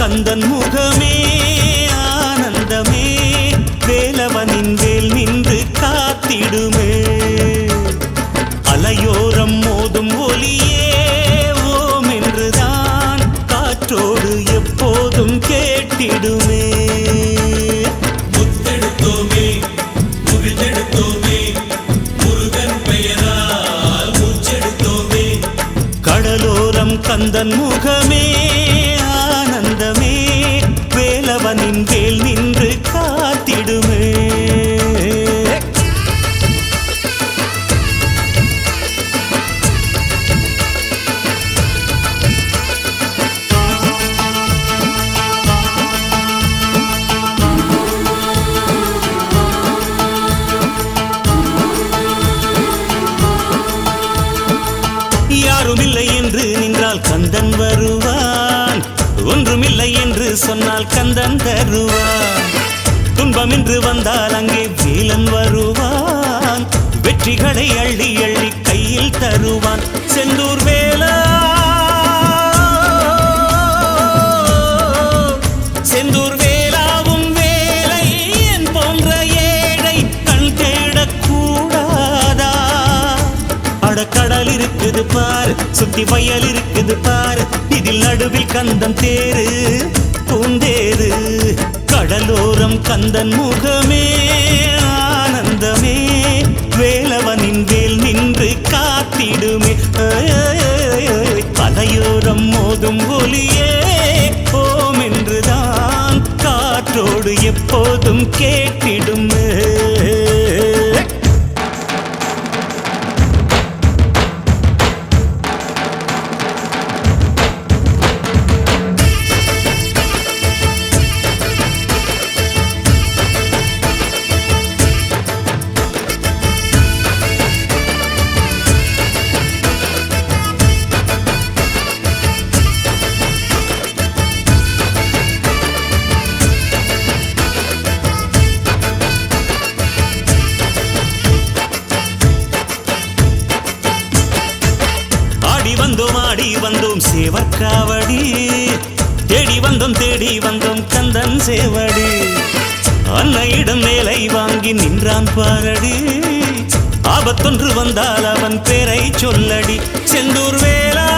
கந்தன் முகமே ஆனந்தமே வேலவனின் வேல் நின்று காத்திடுமே. அலையோரம் மோதும் ஒலியே ஓம் என்றுதான் காற்றோடு எப்போதும் கேட்டிடுமே. கடலோரம் கந்தன் முகமே வந்தால் கந்தன் தருவான். துன்பம் என்று வந்தால் அங்கே வேலன் வருவான். வெற்றிகளை அள்ளி அள்ளி கையில் தருவான். செந்தூர் வேலா பாரு சுத்தி வயல் இருக்குது பாரு இதில் நடுவில் கந்தன் தேரு பூந்தேரு கடலோரம் கந்தன் முகமே ஆனந்தமே வேலவனின் வேல் நின்று காத்திடுமே. ஐ, மோதும் ஒலியே ஓம் என்றுதான் காற்றோடு எப்போதும் கேட்டிடுமே. பாரடி. ஆபத்தொன்று வந்தால் அவன் பேரை சொல்லடி. செந்தூர் வேலா.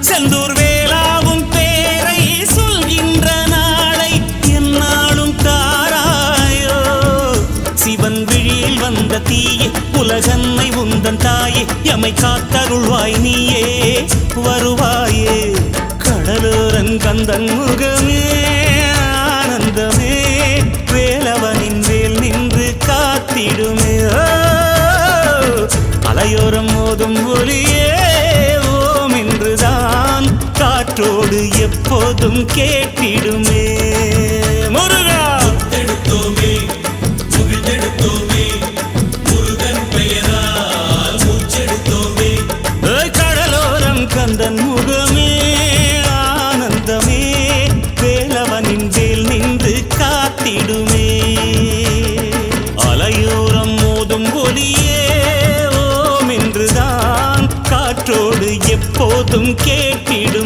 செந்தூர் வேலாவும் பேரை சொல்கின்ற நாளை என்னாலும் தாராயோ. சிவன் விழியில் வந்த தீயே உலகன்னை உந்தன் தாயே எமை காத்தருள்வாய் நீயே. வருவாயே கடலோரன் கந்தன் முகமே. காத்திடுமே அலையோரம் மோதும் ஒளியே. ஓம் என்றுதான் காற்றோடு எப்போதும் கேட்டிடுமே. மோதும் ஓம் என்றுதான். காற்றோடு எப்போதும் கேட்டிடும்.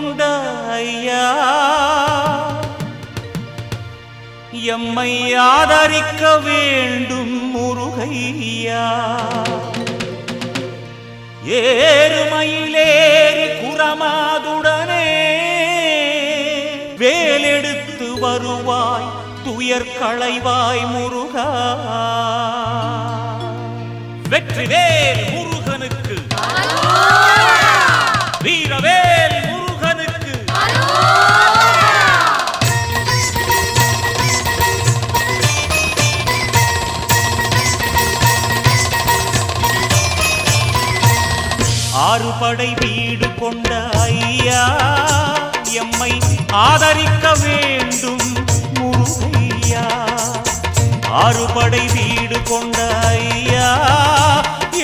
வீடு எம்மை ஆதரிக்க வேண்டும் முருகையா? ஏறுமயிலேறி குரமாதுடனே வேலெடுத்து வருவாய் துயர் களைவாய் முருகா. வெற்றிவேல் முருகனுக்கு. படை வீடு கொண்ட ஐயா எம்மை ஆதரிக்க வேண்டும் முருகையா. ஆறுபடை வீடு கொண்ட ஐயா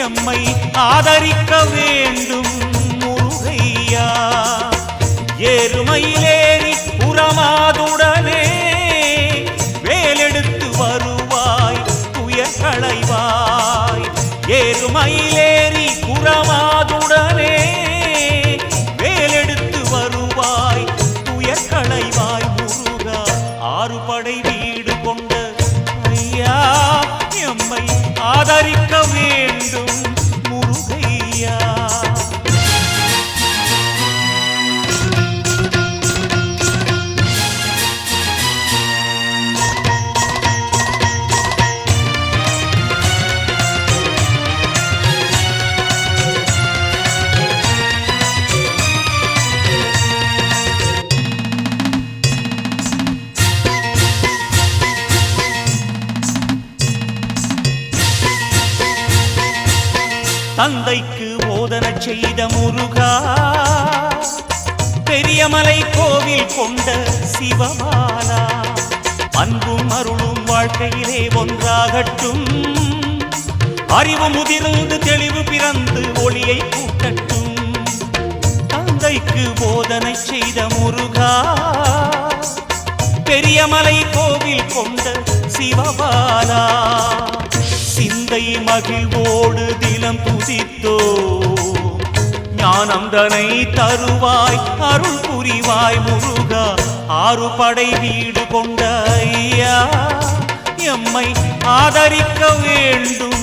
எம்மை ஆதரிக்க வேண்டும் முருகையா. ஏறுமையிலேறி புறமாதுடனே வேலெடுத்து வருவாய் துயர் களைவாய். ஏறுமையில் தந்தைக்கு போதனை செய்த முருகா. பெரியமலை கோவில் கொண்ட சிவமாலா. அன்பும் அருளும் வாழ்க்கையிலே ஒன்றாகட்டும். அறிவு முதிர்ந்து தெளிவு பிறந்து ஒளியை கூட்டட்டும் தந்தைக்கு போதனை செய்த முருகா. பெரியமலை கோவில் கொண்ட சிவபாலா சிந்தை மகிழ்வோடு தினம் துதித்தோ. ஞானந்தனை தருவாய் அருள் புரிவாய் முருகா. ஆறு படை வீடு கொண்ட ஐயா எம்மை ஆதரிக்க வேண்டும்.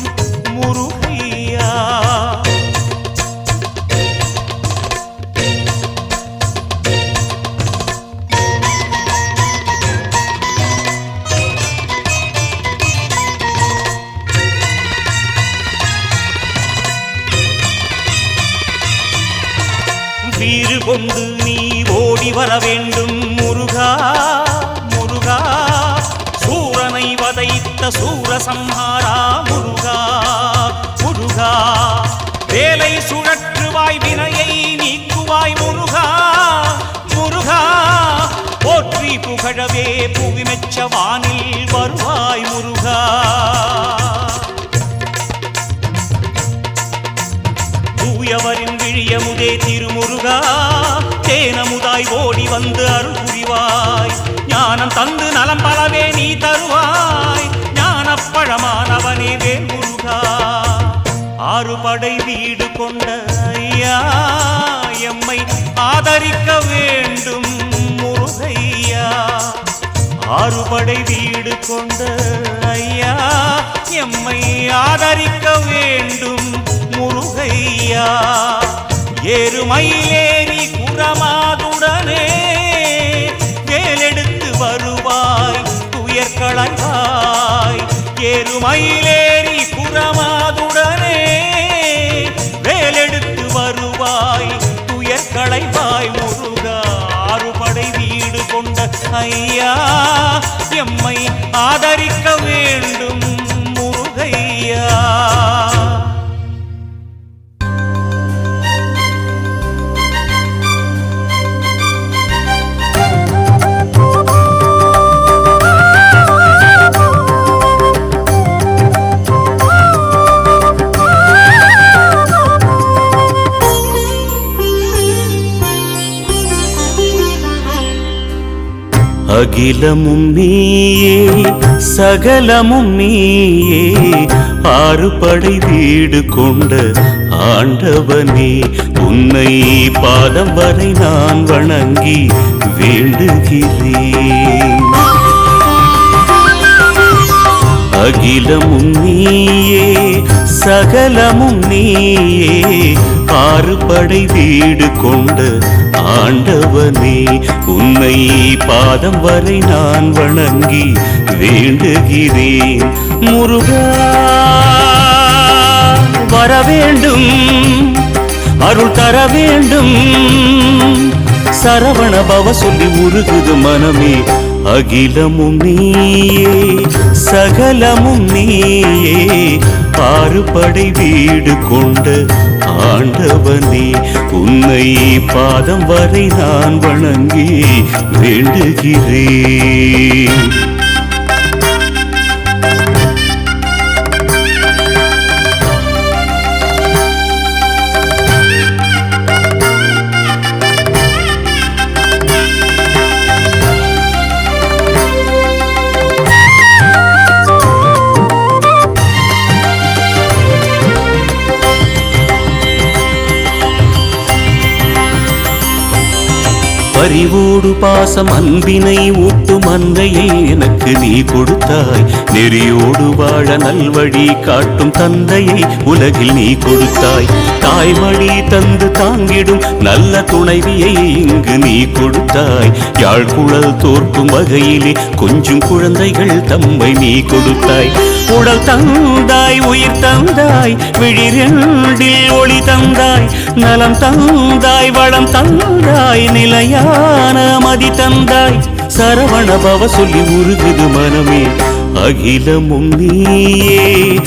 தூயவரின் விழியமுதே திருமுருகா தேனமுதாய் ஓடி வந்து அருள் புரிவாய் ஞானம் தந்து நலம் பலவே நீ தருவாய். ஞானப்பழமானவனே வேல் முருகா ஆறு படை வீடு கொண்ட ஐயா எம்மை ஆதரிக்க வேண்டும் முருகையா. ஆறுபடை வீடு கொண்ட ஐயா எம்மை ஆதரிக்க வேண்டும் முருகையா ஏறுமயிலேறி குரமாதுடனே வேலெடுத்து வருவாய் துயர் களைவாய் ஏறுமயிலேறி குரமாதுடனே வேலெடுத்து வருவாய் துயர் களைவாய். முருகா ஆறுபடை வீடு கொண்ட ஐயா எம்மை ஆதரிக்க வேண்டும். அகிலமும் நீயே சகலமும் நீயே ஆறு படை வீடு கொண்ட ஆண்டவனே உன்னை பாதம் வரை நான் வணங்கி வேண்டுகிறேன். அகிலமும் நீயே சகலமும் நீயே ஆறு படை வீடு கொண்ட ஆண்டவனே உன்னை பாதம் வரை நான் வணங்கி வேண்டுகிறேன். முருகா வர வேண்டும் அருள் தர வேண்டும். சரவண பவ சொல்லி உருகுது மனமே அகிலமும் நீயே சகலமும் நீயே. ஆறுபடை வீடு கொண்ட ஆண்டவனே உன்னை பாதம் வரை நான் வணங்கி வேண்டுகிறேன். அறிவோடு பாசம் அன்பினை ஊட்டும் அன்னையை எனக்கு நீ கொடுத்தாய். நெறியோடு வாழ நல்வழி காட்டும் தந்தையை உலகில் நீ கொடுத்தாய். தாய்மொழி தந்து தாங்கிடும் நல்ல துணைவியை இங்கு நீ கொடுத்தாய். யாழ்குழல் தோற்கும் வகையிலே கொஞ்சம் குழந்தைகள் தம்மை நீ கொடுத்தாய். உடல் தந்தாய் உயிர் தந்தாய் விழிரெண்டில் ஒளி தந்தாய். நலம் தந்தாய் வளம் தந்தாய் நிலையா நிலையான மதி தந்தாய். சரவண பவ சொல்லி உருகுது மனமே. அகிலமும் நீயே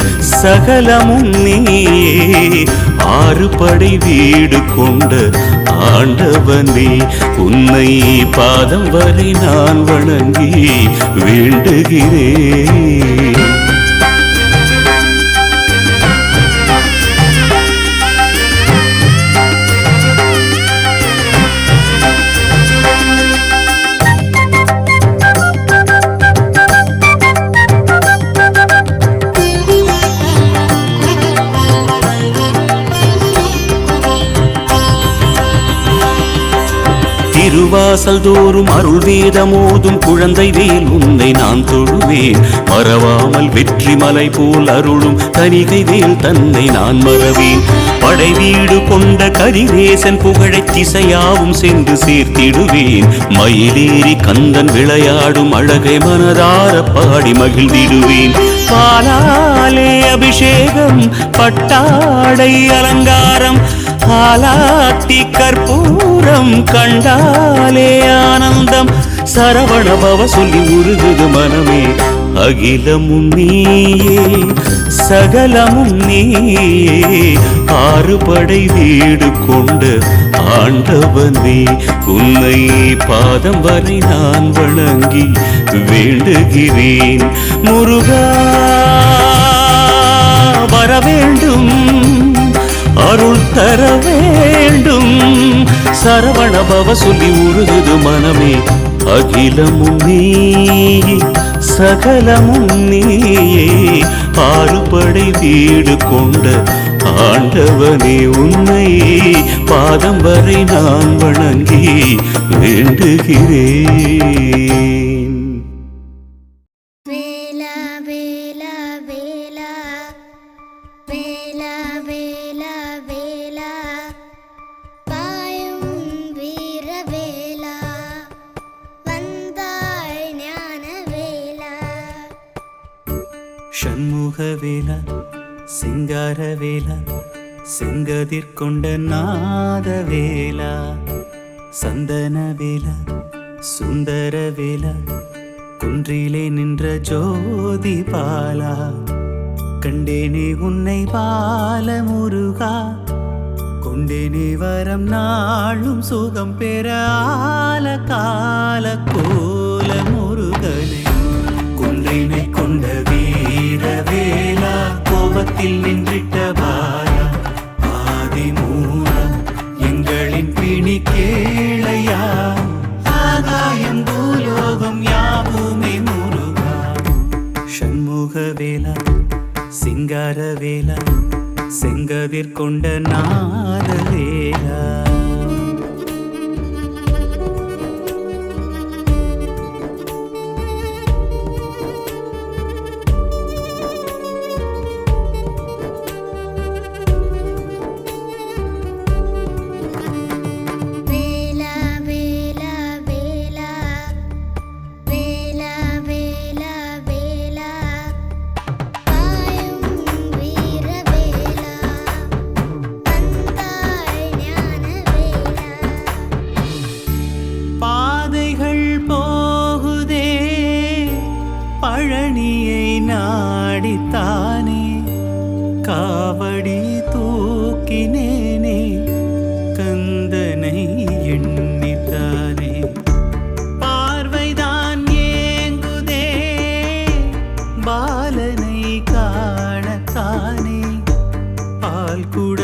சகலமும் நீயே. ஆறு படை வீடு கொண்ட ஆண்டவனே உன்னை பாதம் வரை நான் வணங்கி வேண்டுகிறேன். வாசல் தோறும் அருள் வேதமோதும் குழந்தை வேல் உன்னை நான் தொழுவேன். மறவாமல் வெற்றி மலை போல் அருளும் தனிகை வேல் தன்னை நான் மறவேன். படை வீடு கொண்ட கரிவேசன் புகழைத் திசையாவும் சென்று சேர்த்திடுவேன். மயிலேறி கந்தன் விளையாடும் அழகை மனதார பாடி மகிழ்ந்திடுவேன். பாலாலே அபிஷேகம் பட்டாடை அலங்காரம் ஆலாத்தி கற்பூரம் கண்டாலே ஆனந்தம். சரவணபவ சொல்லி உருகுது மனமே அகிலமும் நீயே சகலமும் நீயே. ஆறு படை வீடு கொண்டு ஆண்டவனே உன்னை பாதம் வரை நான் வணங்கி வேண்டுகிறேன். முருகா வர வேண்டும். அருள் தர வேண்டும். சரவண பவ சொல்லி உருகுது மனமே அகிலமும் நீ சகலமும் நீயே. ஆறுபடை வீடு கொண்ட ஆண்டவனே உன்னை பாதம் வரை நான் வணங்கி வேண்டுகிறேன். ஜோதி பாலா கண்டேனே உன்னை பால முருகா கொண்டேனே வரம் நாளும் சுகம் பெற ஆல கால கோல முருகனே. குன்றினை கொண்ட வீர வேலா கோபத்தில் நின்றிட்ட பாலா ஆதி மூலம் எங்களின் பிணிக்கே வேலா சிங்கார வேலா செங்கதிர் கொண்ட பால் கூட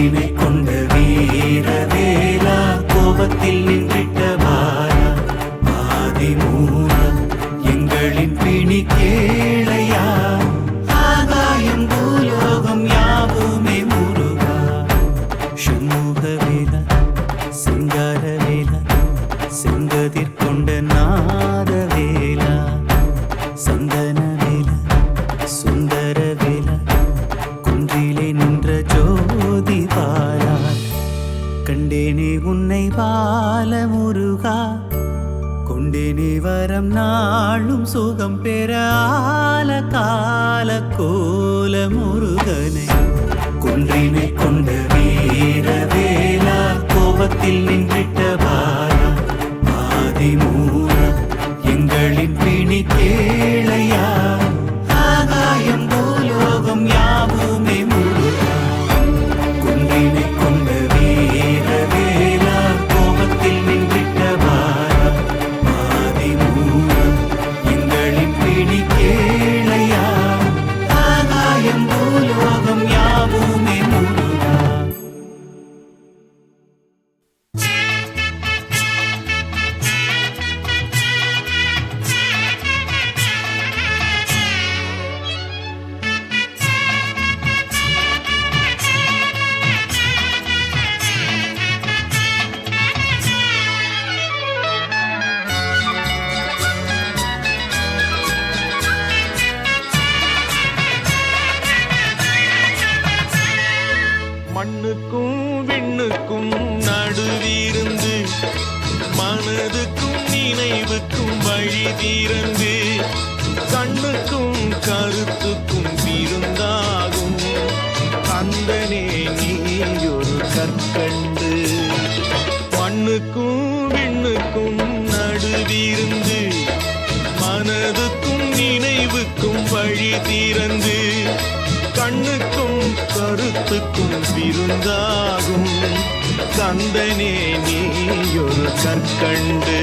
நினைவை கொண்ட வீரவேலா கோபத்தில் நின் கோல முருகனை குன்றினை கொண்ட வீர வேலா கோபத்தில் நின்றிட்ட பாலா பாதிமூரா எங்களின் பிணி கே திறந்து கண்ணுக்கும் கருத்துக்கும் விருந்தாகும். கந்தனே நீ ஒரு கற்கண்டு.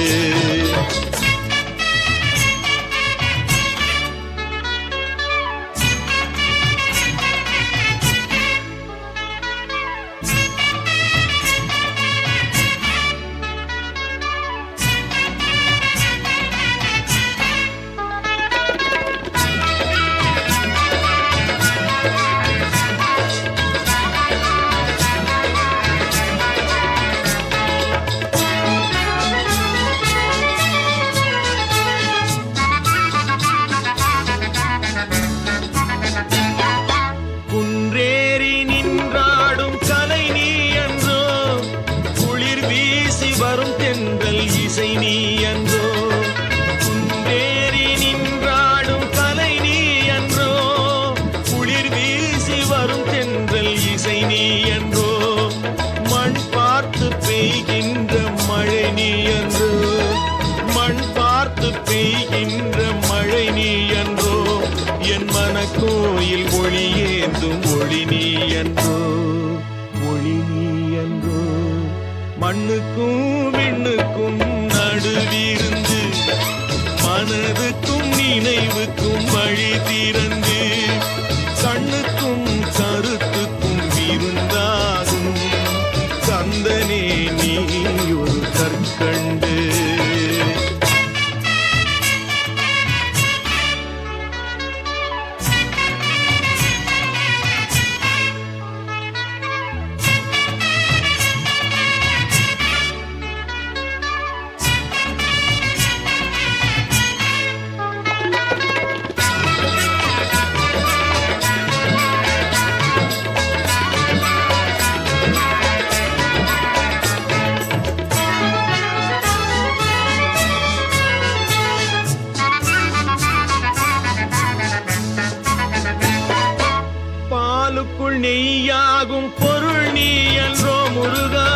நெய்யாகும் பொருள் நீ என்றோ முருகா.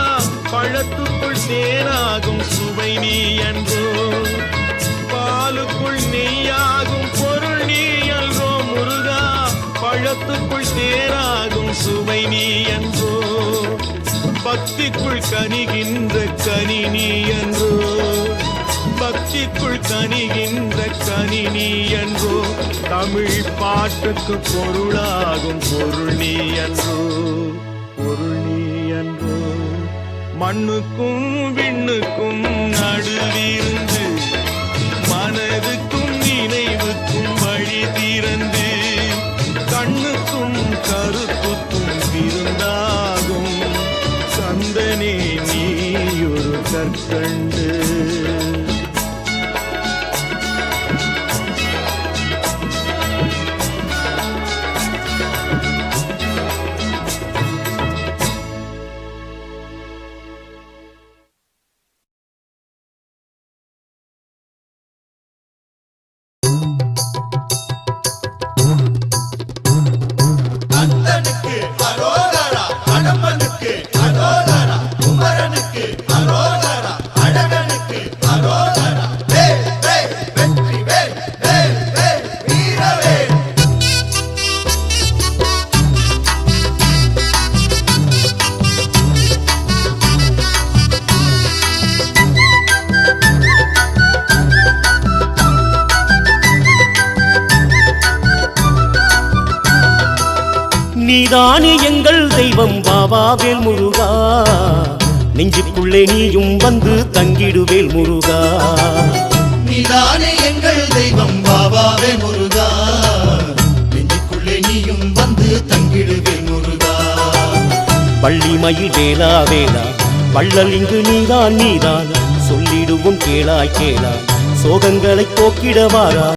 பழத்துக்குள் தேனாகும் சுவை நீ என்றோ பாலுக்குள் நெய்யாகும் பொருள் நீ என்றோ முருகா. பழத்துக்குள் தேனாகும் சுவை நீ என்றோ பக்திக்குள் கனிகின்ற கனி நீ என்றோ பக்திக்குள் கனிகின்ற கணினி என்றோ தமிழ் பாட்டுக்கு பொருளாகும் பொருள் நீ என்றோ பொருள் நீ என்றோ மண்ணுக்கும் விண்ணுக்கும் நடுவிருந்து மனதுக்கும் நினைவு நீதானே எங்கள் தெய்வம். பாபாவேல் முருகா. நெஞ்சுக்குள்ளே நீயும் வந்து தங்கிடுவேல் முருகா. நீதானே எங்கள் தெய்வம். பாபாவே முருகா. நெஞ்சுக்குள்ளே நீயும் வந்து தங்கிடுவே முருகா. வள்ளி மயில் வேலா வேலா. வள்ளல் இங்கு நீதான் நீதான். சொல்லிடுவோம் கேளாய் கேளா சோகங்களை போக்கிடவாரா